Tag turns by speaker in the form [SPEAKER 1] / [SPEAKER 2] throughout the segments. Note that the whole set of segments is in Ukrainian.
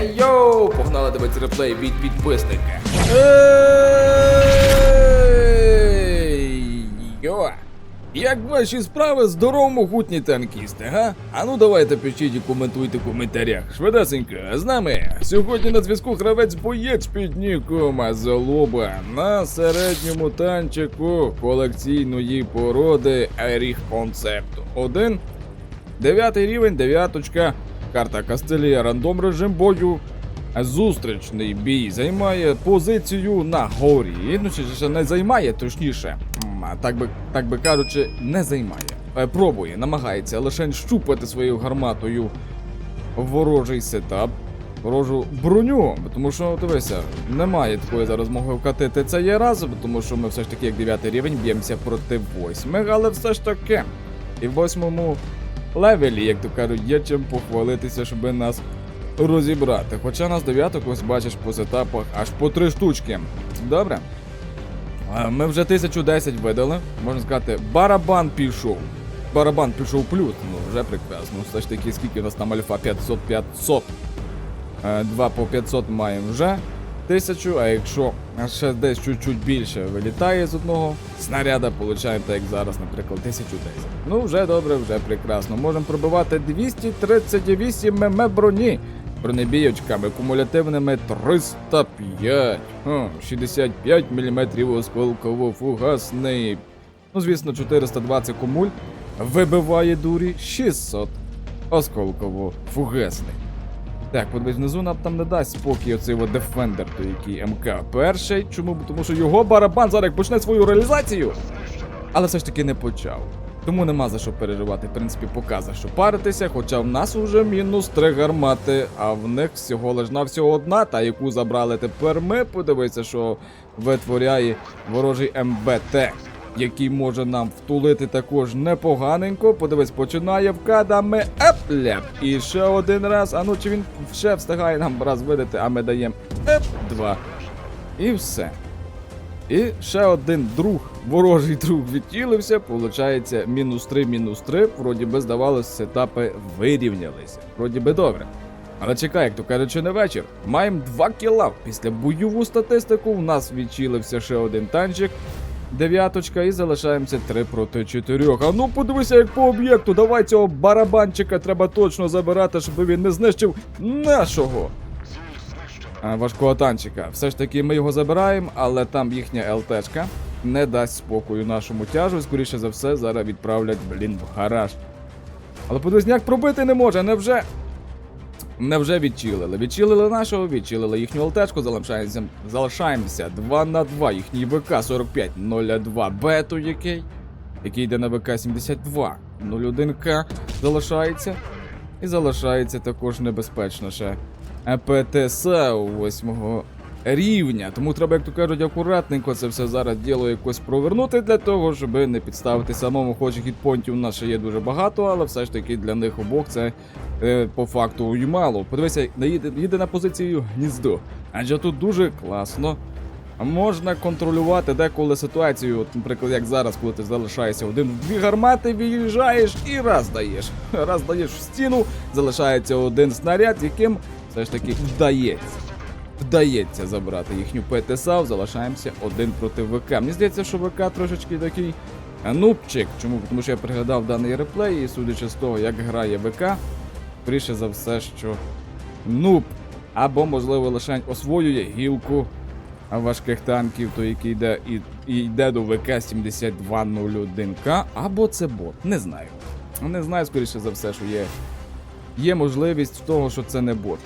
[SPEAKER 1] Ей йоу! Погнали дивитися реплей від підписника. Ей йо! Як ваші справи здорово могутні танкісти, га? А ну давайте пишіть і коментуйте в коментарях. Швидесенько, з нами сьогодні на зв'язку гравець боєць під ніком Золоба на середньому танчику колекційної породи Еріх Концепту. Один Дев'ятий рівень, дев'яточка. Карта Кастелія, рандом режим бою. Зустрічний бій займає позицію на горі. Ну, чи не займає, точніше. Так би, так би кажучи, не займає. Е, Пробує, намагається лише щупати своєю гарматою ворожий сетап, ворожу броню. Тому що, дивися, немає такої зараз змоги вкатити це є раз, тому що ми все ж таки, як 9 рівень, б'ємося проти восьмих, але все ж таки. І в восьмому левелі, як то кажуть, є чим похвалитися, щоб нас розібрати. Хоча нас дев'яток, ось бачиш по сетапах аж по три штучки. Добре. Ми вже 1010 видали. Можна сказати, барабан пішов. Барабан пішов плюс, ну вже прекрасно. Все ж таки, скільки у нас там альфа 500 500. Е, по 500 маємо вже. Тисячу, а якщо ще десь чуть-чуть більше вилітає з одного снаряда, получаємо так як зараз, наприклад, 1010. Ну, вже добре, вже прекрасно. Можемо пробивати 238 мм броні бронебійочками кумулятивними 305, О, 65 мм осколково-фугасний. Ну, звісно, 420 кумуль вибиває дурі 600 осколково-фугасний. Так, подивись, внизу нам там не дасть спокій оцей от Defender, той який МК перший. Чому? Тому що його барабан зараз почне свою реалізацію. Але все ж таки не почав. Тому нема за що переживати, в принципі, показа, що паритися, хоча в нас уже мінус три гармати, а в них всього лиш на всього одна, та яку забрали тепер ми. Подивися, що витворяє ворожий МБТ, який може нам втулити також непоганенько. Подивись, починає вкадами еп-ляп. І ще один раз. А ну чи він ще встигає нам раз видати, а ми даємо еп-два. І все. І ще один друг, ворожий друг відтілився, получається мінус 3, мінус 3. Вроді би, здавалося, сетапи вирівнялися. Вроді би добре. Але чекай, як то кажучи, не вечір. Маємо 2 кіла. Після бойову статистику в нас відчілився ще один танчик. Дев'яточка і залишаємося 3 проти 4. А ну подивися, як по об'єкту. Давай цього барабанчика треба точно забирати, щоб він не знищив нашого важкого танчика. Все ж таки ми його забираємо, але там їхня ЛТшка не дасть спокою нашому тяжу. Скоріше за все, зараз відправлять, блін, в гараж. Але подвізняк пробити не може, невже. Невже відчилили? Відчилили нашого, відчилили їхню алтечку. залишаємося, залишаємося 2 на 2. Їхній ВК 4502 бету який, який йде на ВК 72. 01К залишається. І залишається також небезпечно ще ПТС у восьмого рівня. Тому треба, як то кажуть, акуратненько це все зараз діло якось провернути для того, щоб не підставити самому, хоч хітпонтів у нас ще є дуже багато, але все ж таки для них обох це е, по факту і мало. Подивися, їде, їде на позицію гніздо. Адже тут дуже класно. Можна контролювати деколи ситуацію, от, наприклад, як зараз, коли ти залишаєшся один в дві гармати, виїжджаєш і раз даєш. Раз даєш в стіну, залишається один снаряд, яким все ж таки вдається. Вдається забрати їхню ПТСАВ, залишаємося один проти ВК. Мені здається, що ВК трошечки такий нубчик. Чому? Тому що я приглядав даний реплей, і судячи з того, як грає ВК, скоріше за все, що нуб. Або, можливо, лише освоює гілку важких танків, той, який йде і, і йде до ВК 7201К, або це бот. Не знаю. Не знаю, скоріше за все, що є. Є можливість того, що це не бот.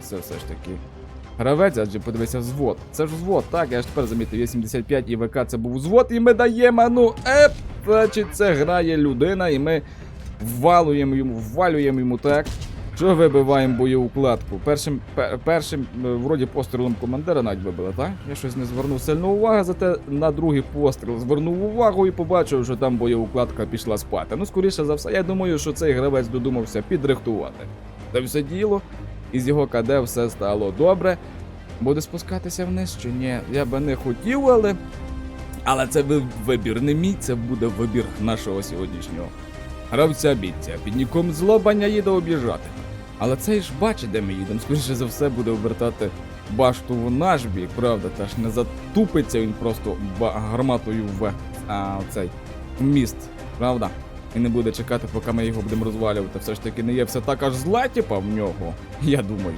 [SPEAKER 1] Це все ж таки. Гравець, адже подивися, взвод. Це ж взвод, так, я ж тепер замітив, є 75 і ВК це був взвод, і ми даємо, ну, еп, значить, це грає людина, і ми ввалюємо йому, ввалюємо йому так. Що вибиваємо бойову кладку? Першим, пер, першим е, вроді пострілом командира навіть вибили, так? Я щось не звернув сильно уваги, зате на другий постріл звернув увагу і побачив, що там бойова кладка пішла спати. Ну, скоріше за все, я думаю, що цей гравець додумався підрихтувати. Це все діло, і з його КД все стало добре. Буде спускатися вниз чи ні? Я би не хотів, але. Але це вибір не мій, це буде вибір нашого сьогоднішнього гравця бійця. Під ніком злобання їде обіжати. Але цей ж бачить, де ми їдемо. Скоріше за все буде обертати башту в наш бік, правда, та ж не затупиться він просто гарматою в а, цей міст, правда? І не буде чекати, поки ми його будемо розвалювати. Все ж таки не є все так аж зла, типа, в нього, я думаю.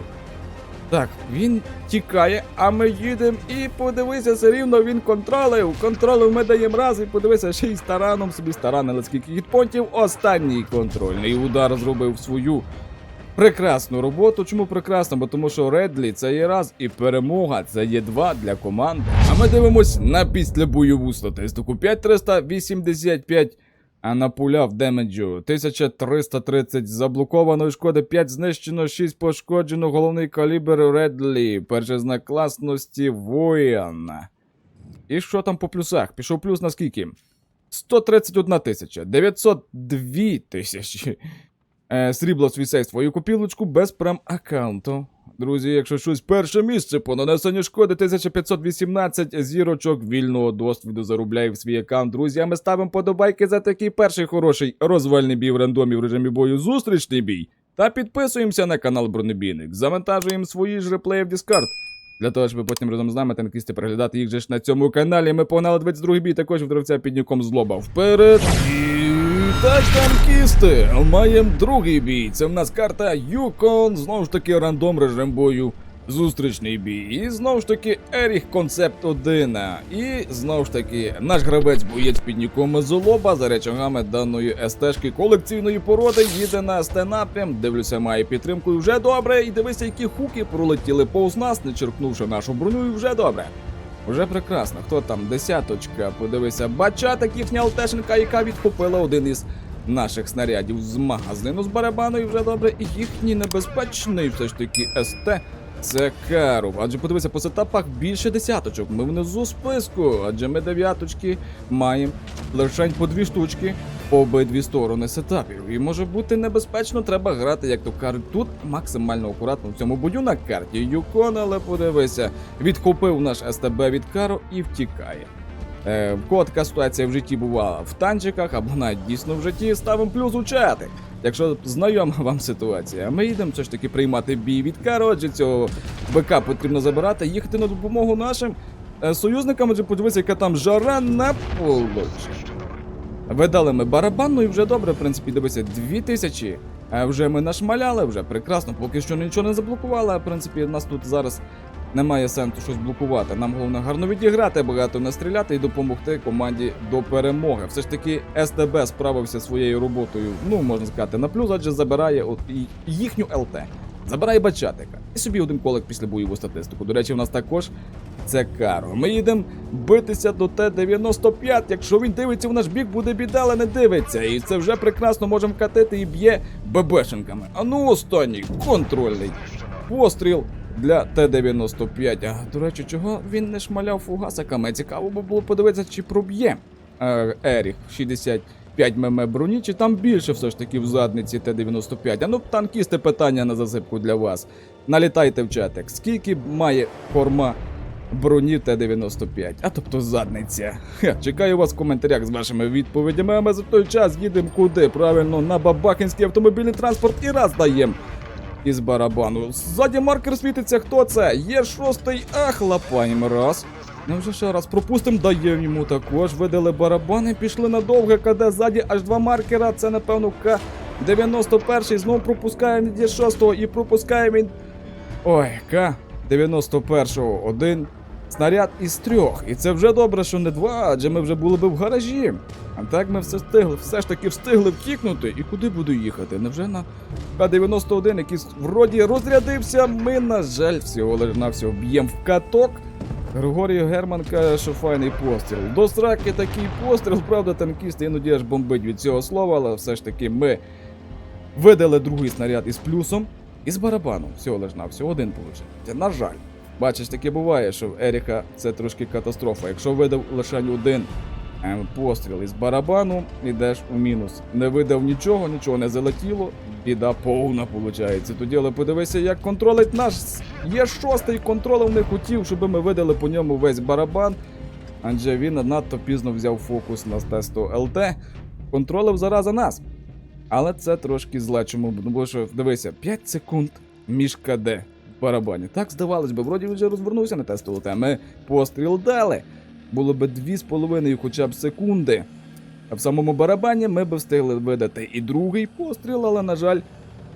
[SPEAKER 1] Так, він тікає, а ми їдемо і подивися, все рівно він контролив. Контролив ми даємо раз і подивися, ще й з тараном собі старанили скільки хітпонтів. Останній контрольний удар зробив свою прекрасну роботу. Чому прекрасно? Бо тому що Редлі це є раз і перемога це є два для команди. А ми дивимось на післябойову статистику. 5385 а на пуля в демеджу 1330 заблокованої шкоди, 5 знищено, 6 пошкоджено, головний калібр Редлі, перший знак класності воїн. І що там по плюсах? Пішов плюс на скільки? 131 тисяча, 902 тисячі. Е, срібла в свій сейф свою копілочку без прем аккаунту. Друзі, якщо щось перше місце по нанесенню шкоди 1518 зірочок вільного досвіду заробляє в свій аккаунт. Друзі, а ми ставимо подобайки за такий перший хороший розвальний бій в рандомі в режимі бою зустрічний бій. Та підписуємося на канал Бронебійник. Завантажуємо свої ж реплеї в Discord. Для того, щоб потім разом з нами танкісти переглядати їх же ж на цьому каналі. Ми погнали 22 бій також в дровця під ніком злоба. Вперед! І так, танкісти! Маємо другий бій. Це в нас карта Юкон. Знову ж таки, рандом режим бою. Зустрічний бій. І знову ж таки Еріх Концепт 1. І знову ж таки наш гравець боєць під ніком Золоба за речагами даної СТ-шки колекційної породи їде на СТ напрям. Дивлюся, має підтримку і вже добре. І дивися, які хуки пролетіли повз нас, не черкнувши нашу броню, і вже добре. Уже прекрасно. Хто там? Десяточка. Подивися, бачатик їхня алтешенка, яка відхопила один із наших снарядів з магазину з барабану, і вже добре. І їхній небезпечний все ж таки СТ. Це Каров. Адже подивися, по сетапах більше десяточок. Ми внизу списку, адже ми дев'яточки маємо лише по дві штучки по обидві сторони сетапів. І може бути небезпечно, треба грати, як то кажуть, тут максимально акуратно в цьому бою на карті Юкон, але подивися, відхопив наш СТБ від Каро і втікає. Е, така ситуація в житті бувала в танчиках або навіть дійсно в житті, ставимо плюс у чатик. Якщо знайома вам ситуація, ми їдемо все ж таки приймати бій від Каро, адже цього БК потрібно забирати, їхати на допомогу нашим е, союзникам, адже подивися, яка там жара на полочі. Видали ми барабанну і вже добре, в принципі, дивися, 2000. А вже ми нашмаляли, вже прекрасно, поки що нічого не заблокували, а в принципі, нас тут зараз немає сенсу щось блокувати. Нам головне гарно відіграти, багато настріляти і допомогти команді до перемоги. Все ж таки, СТБ справився своєю роботою, ну можна сказати, на плюс, адже забирає от їхню ЛТ. Забирає бачатика. І собі один колик після бойову статистику. До речі, у нас також це каро. Ми їдемо битися до Т-95. Якщо він дивиться в наш бік, буде біда, але не дивиться. І це вже прекрасно можемо катити і б'є ББшенками. А ну останній контрольний постріл для Т-95. А до речі, чого він не шмаляв фугасиками? Цікаво було подивитися, чи проб'є е, Еріх 65 мм броні, чи там більше все ж таки в задниці Т-95. А ну, танкісти, питання на засипку для вас. Налітайте в чатик. Скільки має форма броні Т-95? А тобто задниця. Ха, чекаю вас в коментарях з вашими відповідями, а ми за той час їдемо куди? Правильно, на Бабахинський автомобільний транспорт і раз даємо із барабану. Ззаді маркер світиться, хто це? Є шостий, ах, лапаємо раз. Ну вже ще раз пропустимо, даємо йому також. Видали барабани, пішли на довге КД ззаді аж два маркера. Це напевно К-91. Знову пропускаємо від шостого і пропускаємо він. Ой, К-91 один. Снаряд із трьох. І це вже добре, що не два, адже ми вже були б в гаражі. А так ми все встигли, все ж таки встигли втікнути. І куди буду їхати? Невже на К-91, який вроді розрядився, ми, на жаль, всього лиш навсього б'ємо в каток. Григорій Герман каже, що файний постріл. До сраки такий постріл, правда, танкісти іноді аж бомбить від цього слова, але все ж таки ми видали другий снаряд із плюсом і з барабаном. Всього лиш навсього один получив. На жаль. Бачиш, таке буває, що в Еріка це трошки катастрофа. Якщо видав лише один ем, постріл із барабану, ідеш у мінус. Не видав нічого, нічого не залетіло, біда повна виходить. Тоді але подивися, як контролить наш. Є шостий контролив не хотів, щоб ми видали по ньому весь барабан. Адже він надто пізно взяв фокус на тесту ЛТ. Контролив зараза нас. Але це трошки зле, чому? Тому що, дивися, 5 секунд між КД барабані. Так здавалось би, вроді вже розвернувся на тестову тему. Ми постріл дали. Було би 2,5 хоча б секунди. А в самому барабані ми б встигли видати і другий постріл, але, на жаль,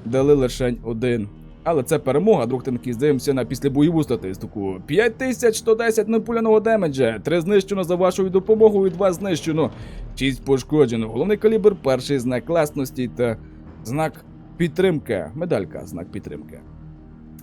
[SPEAKER 1] дали лише один. Але це перемога, друг танкіст. Дивимося на післябойову статистику. 5110 непуляного демеджа, 3 знищено за вашою допомогою, 2 знищено, 6 пошкоджено. Головний калібр, перший знак класності та знак підтримки. Медалька, знак підтримки.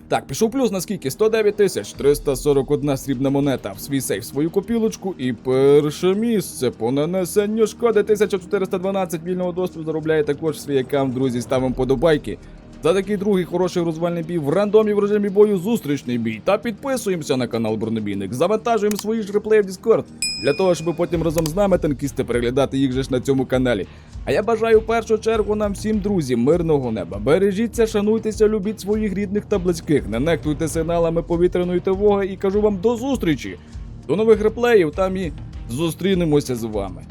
[SPEAKER 1] Так, пішов плюс наскільки? 109 тисяч 341 срібна монета в свій сейф свою копілочку. І перше місце по нанесенню шкоди 1412 вільного доступу заробляє також свій аккаунт, друзі. Ставимо подобайки. За такий другий хороший розвальний бій в рандомі в режимі бою зустрічний бій. Та підписуємося на канал Бронебійник. Завантажуємо свої ж реплеї в Discord для того, щоб потім разом з нами танкісти переглядати їх же ж на цьому каналі. А я бажаю в першу чергу нам всім друзі мирного неба. Бережіться, шануйтеся, любіть своїх рідних та близьких, не нехтуйте сигналами повітряної тривоги і кажу вам до зустрічі. До нових реплеїв там і зустрінемося з вами.